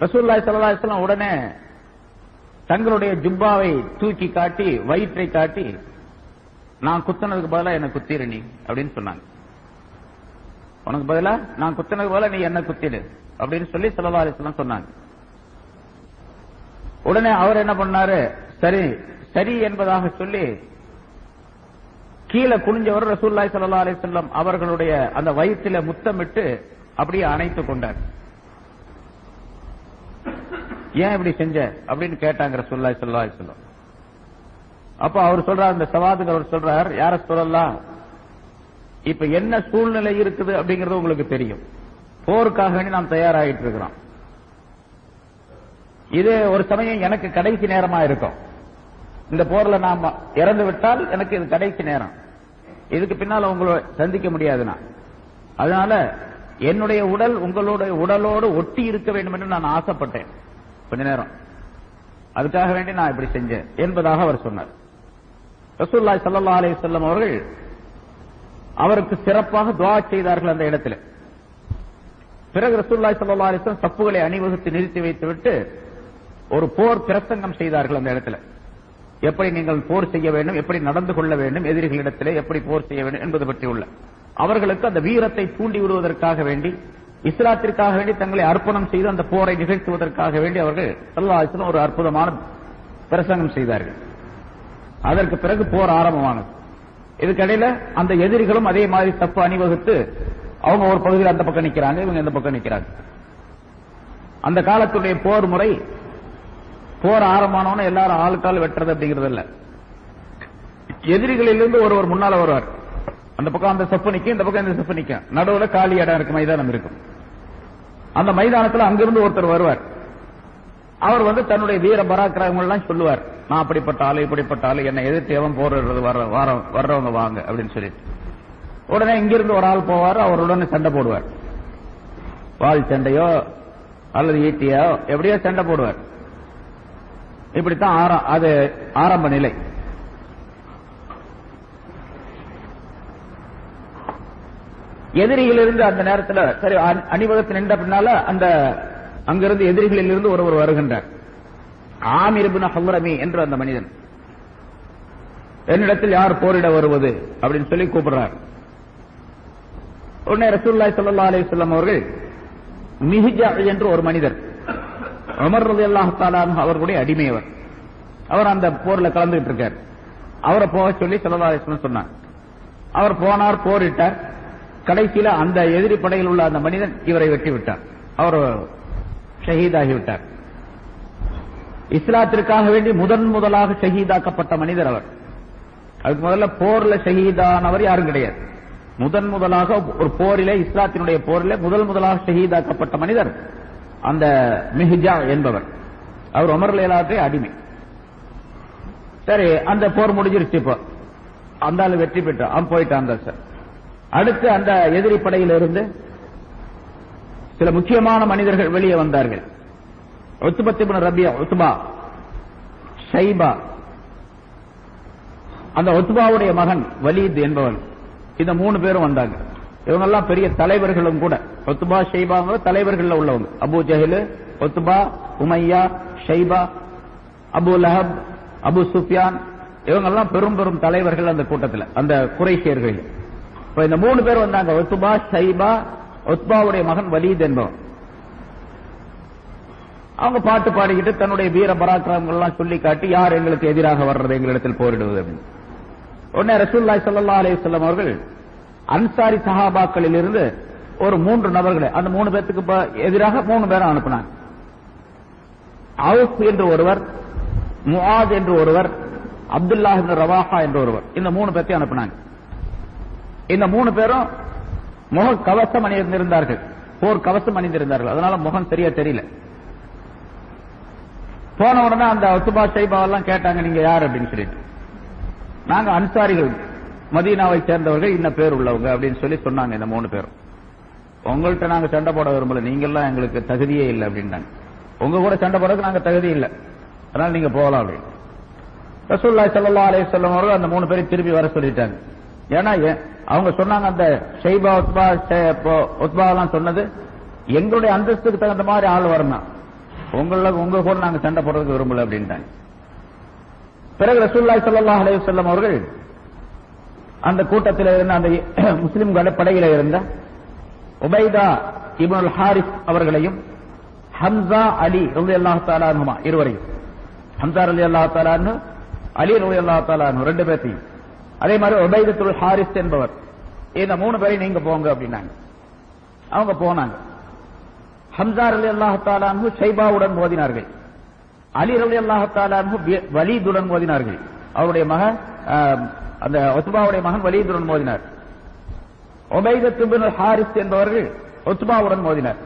ரசூல்லாய் சல்லா உடனே தங்களுடைய ஜுப்பாவை தூக்கி காட்டி வயிற்றை காட்டி நான் குத்தினதுக்கு பதிலா என்ன குத்திரு நீ அப்படின்னு சொன்னாங்க. உனக்கு பதிலா? நான் குத்தினதுக்கு பதிலாக நீ என்ன குத்திடு அப்படின்னு சொல்லி சல்லா அலிஸ்லாம் சொன்னாங்க. உடனே அவர் என்ன பண்ணாரு? சரி சரி என்பதாக சொல்லி கீழே குனிஞ்சவர் ரசூல்லாய் சல்லா அலிசல்லம் அவர்களுடைய அந்த வயிற்றில முத்தமிட்டு அப்படியே அணைத்துக் கொண்டார். ஏன் இப்படி செஞ்ச? அப்படின்னு கேட்டாங்க சொல்லாய் சொல்லா அப்ப அவர் சொல்றார் அந்த சவாதுங்க அவர் சொல்றார் யார சொல்லலாம்? இப்ப என்ன சூழ்நிலை இருக்குது? அப்படிங்கறது உங்களுக்கு தெரியும். போருக்காக வேண்டி நாம் தயாராகிட்டு இருக்கிறோம். இது ஒரு சமயம் எனக்கு கடைசி நேரமா இருக்கும். இந்த போர்ல நாம் இறந்து விட்டால் எனக்கு இது கடைசி நேரம். இதுக்கு பின்னால உங்களை சந்திக்க முடியாது நான் அதனால என்னுடைய உடல் உங்களுடைய உடலோடு ஒட்டி இருக்க வேண்டும் என்று நான் ஆசைப்பட்டேன். கொஞ்ச நேரம். அதுக்காக வேண்டி நான் இப்படி செஞ்சேன் என்பதாக அவர் சொன்னார். ரசூல்லாய் சல்லா அலி சொல்லம் அவர்கள் அவருக்கு சிறப்பாக துவா செய்தார்கள் அந்த இடத்துல. பிறகு ரசூல்லாய் சல்லா அலிஸ்லம் சப்புகளை அணிவகுத்து நிறுத்தி வைத்துவிட்டு ஒரு போர் பிரசங்கம் செய்தார்கள் அந்த இடத்துல. எப்படி நீங்கள் போர் செய்ய வேண்டும் எப்படி நடந்து கொள்ள வேண்டும் எதிரிகளிடத்திலே எப்படி போர் செய்ய வேண்டும் என்பது பற்றி உள்ள. அவர்களுக்கு அந்த வீரத்தை தூண்டி விடுவதற்காக வேண்டி இஸ்லாத்திற்காக வேண்டி தங்களை அர்ப்பணம் செய்து அந்த போரை நிகழ்த்துவதற்காக வேண்டி அவர்கள் சல்லாஹிஸ்லாம் ஒரு அற்புதமான பிரசங்கம் செய்தார்கள். அதற்கு பிறகு போர் ஆரம்பமானது. இதுக்கடையில அந்த எதிரிகளும் அதே மாதிரி தப்பு அணிவகுத்து அவங்க ஒரு பகுதியில் அந்த பக்கம் நிக்கிறாங்க இவங்க இந்த பக்கம் நிற்கிறாங்க அந்த காலத்துடைய போர் முறை போர் ஆரம்பமானவன எல்லாரும் ஆளுக்கால் வெட்டுறது அப்படிங்கிறது இல்ல எதிரிகளிலிருந்து ஒருவர் முன்னால வருவார். அந்த பக்கம் அந்த செப்பு நிற்கும் இந்த பக்கம் இந்த செப்பு நிற்கும் நடுவுல காலி இடம் இருக்கு மைதானம் இருக்கும். அந்த மைதானத்தில் அங்கிருந்து ஒருத்தர் வருவார். அவர் வந்து தன்னுடைய வீர பராக்கிரகங்கள்லாம் சொல்லுவார். நான் அப்படிப்பட்ட ஆளு இப்படிப்பட்ட ஆளு என்னை எதிர்த்து எவன் போடுறது வர வாரம் வர்றவங்க வாங்க அப்படின்னு சொல்லிட்டு. உடனே இங்கிருந்து ஒரு ஆள் போவார் அவருடன் சண்டை போடுவார். வால் சண்டையோ அல்லது ஈட்டியோ எப்படியோ சண்டை போடுவார். இப்படித்தான் அது ஆரம்ப நிலை. எதிரிகளிலிருந்து அந்த நேரத்தில் சரி அணிவகுத்து நின்ற பின்னால அந்த அங்கிருந்து எதிரிகளில் இருந்து ஒருவர் வருகின்றார். ஆமிர்பின் ஹவுரமி என்று அந்த மனிதன். என்னிடத்தில் யார் போரிட வருவது? அப்படின்னு சொல்லி கூப்பிடுறார். உடனே ரசூல்லாய் சல்லா அலைஹி வஸல்லம் அவர்கள் மிஹ்ஜா என்று ஒரு மனிதர் அமர் ரதி அல்லாஹாலும் அவர்களுடைய அடிமை அவர் அவர் அந்த போர்ல கலந்துகிட்டு இருக்கார். அவரை போக சொல்லி சல்லா அலிஸ்லாம் சொன்னார். அவர் போனார் போரிட்டார். கடைசியில அந்த எதிரி படையில் உள்ள அந்த மனிதன் இவரை வெட்டி விட்டார். அவர் ஷஹீதாகிவிட்டார் இஸ்லாத்திற்காக வேண்டி முதன் முதலாக ஷஹீதாக்கப்பட்ட மனிதர் அவர். அதுக்கு முதல்ல போர்ல ஷஹீதானவர் யாரும் கிடையாது. முதன் முதலாக ஒரு போரிலே இஸ்லாத்தினுடைய போரிலே முதல் முதலாக ஷஹீதாக்கப்பட்ட மனிதர் அந்த மிஹிஜா என்பவர். அவர் உமர் லேலாவுடைய அடிமை. சரி அந்த போர் முடிஞ்சிருச்சு இப்போ. அந்த வெற்றி பெற்றான் அவன் போயிட்டான் சார். அடுத்து அந்த எதிரி படையிலிருந்து சில முக்கியமான மனிதர்கள் வெளியே வந்தார்கள். ஒத்துபத்திபுன ரபியா ஒத்துபா ஷைபா. அந்த ஒத்துபாவுடைய மகன் வலீத் என்பவன். இந்த மூணு பேரும் வந்தாங்க. இவங்கெல்லாம் பெரிய தலைவர்களும் கூட. ஒத்துபா ஷைபாங்க தலைவர்கள் உள்ளவங்க. அபு ஜஹில் ஒத்துபா உமையா ஷைபா அபு லஹப் அபு சுஃபியான். இவங்கெல்லாம் பெரும் பெரும் தலைவர்கள் அந்த கூட்டத்தில் அந்த குறைசியர்களில் இப்ப இந்த மூணு பேர் வந்தாங்க ஒத்துபா சைபா ஒத்பாவுடைய மகன் வலீத் என்பவன் அவங்க பாட்டு பாடிக்கிட்டு தன்னுடைய வீர பராக்கிரமங்கள் எல்லாம் சொல்லி காட்டி யார் எங்களுக்கு எதிராக வர்றது எங்களிடத்தில் போரிடுவது அப்படின்னு. உடனே ரசூல்லாய் சல்லா அலைஹி அவர்கள் அன்சாரி சஹாபாக்களில் இருந்து ஒரு மூன்று நபர்களை அந்த மூணு பேர்த்துக்கு எதிராக மூணு பேரை அனுப்பினாங்க. அவுஃப் என்று ஒருவர் முஆத் என்று ஒருவர் அப்துல்லாஹ் ரவாஹா என்று ஒருவர் இந்த மூணு பேர்த்தையும் அனுப்பினாங்க. இந்த மூணு பேரும் முக கவசம் அணிந்திருந்தார்கள். போர் கவசம் அணிந்திருந்தார்கள். அதனால முகம் சரியா தெரியல. போன உடனே அந்த ஒத்துபா சைபா எல்லாம் கேட்டாங்க நீங்க யார்? அப்படின்னு சொல்லிட்டு. நாங்க அன்சாரிகள். மதீனாவை சேர்ந்தவர்கள். இன்ன பேர் உள்ளவங்க. அப்படின்னு சொல்லி சொன்னாங்க இந்த மூணு பேரும். உங்கள்கிட்ட நாங்க சண்டை போட விரும்பல. நீங்கெல்லாம் எங்களுக்கு தகுதியே இல்லை. அப்படின்னாங்க. உங்க கூட சண்டை போடுறதுக்கு நாங்க தகுதி இல்லை. அதனால நீங்க போகலாம். அப்படின்னு. ரசூல்லா ஸல்லல்லாஹு அலைஹி வஸல்லம் அவர்கள் அந்த மூணு பேரை திருப்பி வர சொல்லிட்டாங்க. ஏன்னா அவங்க சொன்னாங்க அந்த ஷைபா உத்பா உத்பா எல்லாம் சொன்னது எங்களுடைய அந்தஸ்துக்கு தகுந்த மாதிரி ஆள் வரணும். உங்கள உங்க கூட நாங்க சண்டை போடுறதுக்கு விரும்பல அப்படின்ட்டாங்க. பிறகு ரசூல்லாய் ஸல்லல்லாஹு அலைஹி செல்லம் அவர்கள் அந்த கூட்டத்தில் இருந்த அந்த முஸ்லிம் படையில இருந்த உபைதா இபுல் ஹாரிஸ் அவர்களையும் ஹம்சா அலி ரவி அல்லாஹ் அன்ஹுமா இருவரையும் ஹம்சா அலி அல்லா அன்ஹு அலி ரவி அல்லா அன்ஹு ரெண்டு பேர்த்தையும் அதே மாதிரி உபைதத்துல் ஹாரிஸ் என்பவர். இந்த மூணு பேரையும் நீங்க போங்க அப்படின்னாங்க. அவங்க போனாங்க. ஹம்சார் அலி அல்லாஹாலு அன்ஹு ஷைபாவுடன் மோதினார்கள். அலி அலி அல்லாஹாலு அன்ஹு வலீதுடன் மோதினார்கள். அவருடைய மகன் ஆஹ், அந்த ஒத்துபாவுடைய மகன் வலீதுடன் மோதினார். ஒபைதத்து ஹாரிஸ் என்பவர்கள் ஒத்துபாவுடன் மோதினார்.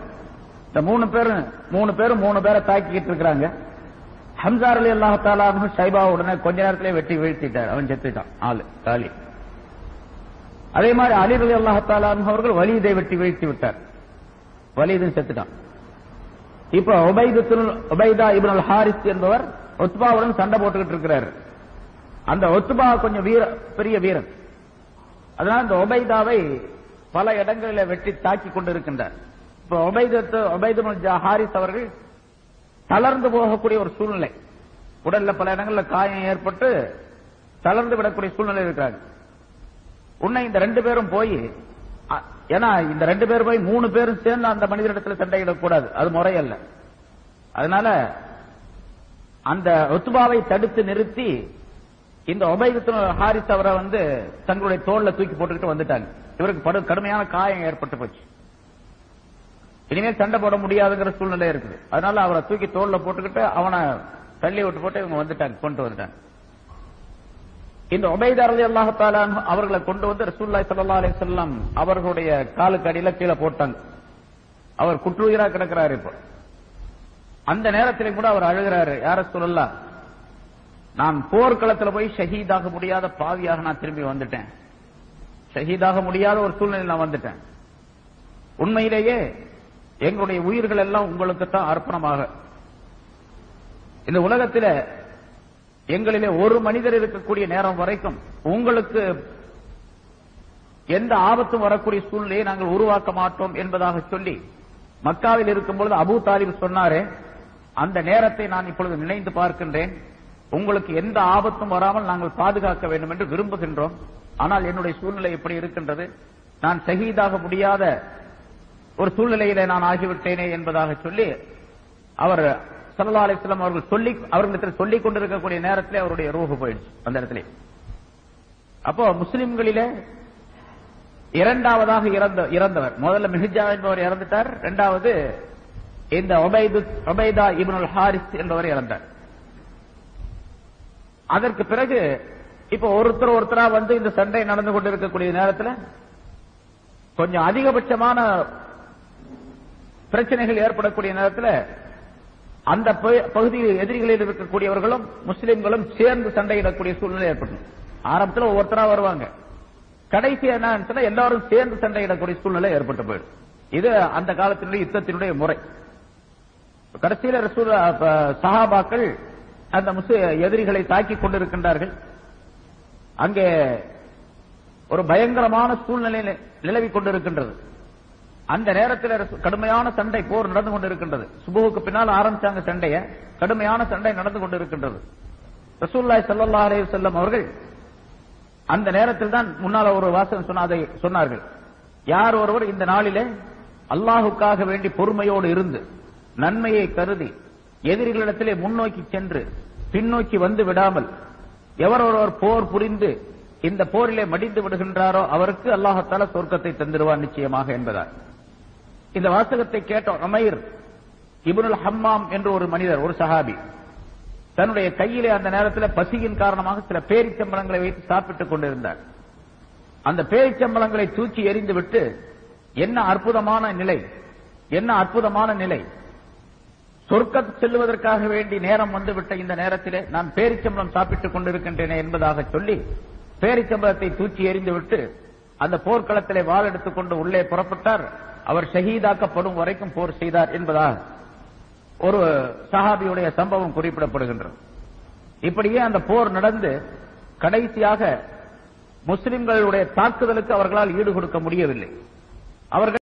இந்த மூணு பேரும் மூணு பேரும் மூணு பேரை தாக்கிக்கிட்டு இருக்கிறாங்க. ஹம்சார் அலி அல்லா தாலானு ஷைபா உடனே கொஞ்ச நேரத்திலே வெட்டி வீழ்த்திட்டார். அவன் செத்துட்டான் ஆளு தாலி. அதே மாதிரி அலி அலி அல்லா தாலானு அவர்கள் வலிதை வெட்டி வீழ்த்தி விட்டார். வலிதும் செத்துட்டான். இப்ப உபைதத்துல் இபுன் அல் ஹாரிஸ் என்பவர் ஒத்துபாவுடன் சண்டை போட்டுக்கிட்டு இருக்கிறார். அந்த ஒத்துபா கொஞ்சம் வீர பெரிய வீரன். அதனால இந்த ஒபைதாவை பல இடங்களில் வெட்டி தாக்கி கொண்டிருக்கின்றார். இப்ப ஒபைதத்து உபைது ஹாரிஸ் அவர்கள் தளர்ந்து போகக்கூடிய ஒரு சூழ்நிலை. உடல்ல பல இடங்களில் காயம் ஏற்பட்டு தளர்ந்து விடக்கூடிய சூழ்நிலை இருக்கிறாங்க. உன்னை இந்த ரெண்டு பேரும் போய் ஏன்னா இந்த ரெண்டு பேரும் போய் மூணு பேரும் சேர்ந்து அந்த மனிதனிடத்தில் சண்டையிடக்கூடாது. அது முறையல்ல. அதனால அந்த ஒத்துபாவை தடுத்து நிறுத்தி இந்த உபயோகத்தின் ஹாரிஸ் அவரை வந்து தங்களுடைய தோல்ல தூக்கி போட்டுக்கிட்டு வந்துட்டாங்க. இவருக்கு படு கடுமையான காயம் ஏற்பட்டு போச்சு. இனிமேல் சண்டை போட முடியாதுங்கிற சூழ்நிலை இருக்குது. அதனால அவரை தூக்கி தோல்ல போட்டுக்கிட்டு அவனை தள்ளி விட்டு போட்டு இவங்க வந்துட்டாங்க கொண்டு வந்துட்டாங்க. இந்த உபைதார் அல்லாஹால அவர்களை கொண்டு வந்து ரசூல்லாய் சல்லா அலி வஸல்லம் அவர்களுடைய காலுக்கு அடியில கீழே போட்டாங்க. அவர் குற்றுயிரா கிடக்கிறாரு இப்போ. அந்த நேரத்திலே கூட அவர் அழுகிறாரு யார சொல்லலாம் நான் போர்க்களத்துல போய் ஷஹீதாக முடியாத பாவியாக நான் திரும்பி வந்துட்டேன். ஷஹீதாக முடியாத ஒரு சூழ்நிலை நான் வந்துட்டேன். உண்மையிலேயே எங்களுடைய உயிர்கள் எல்லாம் உங்களுக்கு தான் அர்ப்பணமாக. இந்த உலகத்தில் எங்களிலே ஒரு மனிதர் இருக்கக்கூடிய நேரம் வரைக்கும் உங்களுக்கு எந்த ஆபத்தும் வரக்கூடிய சூழ்நிலையை நாங்கள் உருவாக்க மாட்டோம் என்பதாக சொல்லி மக்காவில் இருக்கும் பொழுது தாலிப் சொன்னாரே அந்த நேரத்தை நான் இப்பொழுது நினைந்து பார்க்கின்றேன். உங்களுக்கு எந்த ஆபத்தும் வராமல் நாங்கள் பாதுகாக்க வேண்டும் என்று விரும்புகின்றோம். ஆனால் என்னுடைய சூழ்நிலை எப்படி இருக்கின்றது. நான் சகிதாக முடியாத ஒரு சூழ்நிலையிலே நான் ஆகிவிட்டேனே என்பதாக சொல்லி அவர் சல்லா அலிஸ்லாம் அவர்கள் சொல்லி அவர்களிடத்தில் சொல்லிக் கொண்டிருக்கக்கூடிய நேரத்திலே அவருடைய ரூஹு போயிடுச்சு அந்த இடத்துல. அப்போ முஸ்லிம்களிலே இரண்டாவதாக இறந்த இறந்தவர். முதல்ல மிஹிஜா என்பவர் இறந்துட்டார் இரண்டாவது இந்த ஒபைது ஒபைதா இப்னுல் ஹாரிஸ் என்பவர் இறந்தார். அதற்கு பிறகு இப்ப ஒருத்தர் ஒருத்தரா வந்து இந்த சண்டை நடந்து கொண்டிருக்கக்கூடிய நேரத்தில் கொஞ்சம் அதிகபட்சமான பிரச்சனைகள் ஏற்படக்கூடிய நேரத்தில் அந்த பகுதியில் எதிரிகளில் இருக்கக்கூடியவர்களும் முஸ்லிம்களும் சேர்ந்து சண்டையிடக்கூடிய சூழ்நிலை ஏற்படும் ஆரம்பத்தில் ஒவ்வொருத்தரா வருவாங்க. கடைசி என்ன எல்லாரும் சேர்ந்து சண்டையிடக்கூடிய சூழ்நிலை ஏற்பட்டு போயிடும். இது அந்த காலத்தினுடைய யுத்தத்தினுடைய முறை. கடைசியில் சஹாபாக்கள் அந்த முஸ்லி எதிரிகளை தாக்கிக் கொண்டிருக்கின்றார்கள். அங்கே ஒரு பயங்கரமான சூழ்நிலை நிலவி நிலவிக் கொண்டிருக்கின்றது. அந்த நேரத்தில் கடுமையான சண்டை போர் நடந்து கொண்டிருக்கின்றது. சுபுவுக்கு பின்னால் ஆரம்பிச்சாங்க சண்டைய. கடுமையான சண்டை நடந்து கொண்டிருக்கின்றது. ரசூல்லாய் சல்லா அலே செல்லம் அவர்கள் அந்த நேரத்தில் தான் முன்னால் ஒரு வாசகம் சொன்னதை சொன்னார்கள். யார் ஒருவர் இந்த நாளிலே அல்லாஹுக்காக வேண்டி பொறுமையோடு இருந்து நன்மையை கருதி எதிரிகளிடத்திலே முன்னோக்கி சென்று பின்னோக்கி வந்து விடாமல் எவர் ஒருவர் போர் புரிந்து இந்த போரிலே மடிந்து விடுகின்றாரோ அவருக்கு அல்லாஹத்தால சொர்க்கத்தை தந்திருவார் நிச்சயமாக என்பதார் இந்த வாசகத்தை கேட்ட அமைர் இபுனுல் ஹம்மாம் என்று ஒரு மனிதர் ஒரு சஹாபி. தன்னுடைய கையிலே அந்த நேரத்தில் பசியின் காரணமாக சில பேரிச்சம்பளங்களை வைத்து சாப்பிட்டுக் கொண்டிருந்தார். அந்த பேரிச்சம்பளங்களை தூக்கி எறிந்து விட்டு என்ன அற்புதமான நிலை என்ன அற்புதமான நிலை. சொர்க்க செல்வதற்காக வேண்டி நேரம் வந்துவிட்ட இந்த நேரத்திலே நான் பேரிச்சம்பளம் சாப்பிட்டுக் கொண்டிருக்கின்றேனே என்பதாக சொல்லி பேரிச்சம்பளத்தை தூக்கி எறிந்துவிட்டு அந்த போர்க்களத்திலே வாள் எடுத்துக்கொண்டு உள்ளே புறப்பட்டார். அவர் ஷஹீதாக்கப்படும் வரைக்கும் போர் செய்தார் என்பதாக ஒரு சஹாபியுடைய சம்பவம் குறிப்பிடப்படுகின்றது. இப்படியே அந்த போர் நடந்து கடைசியாக முஸ்லிம்களுடைய தாக்குதலுக்கு அவர்களால் ஈடு கொடுக்க முடியவில்லை. அவர்கள்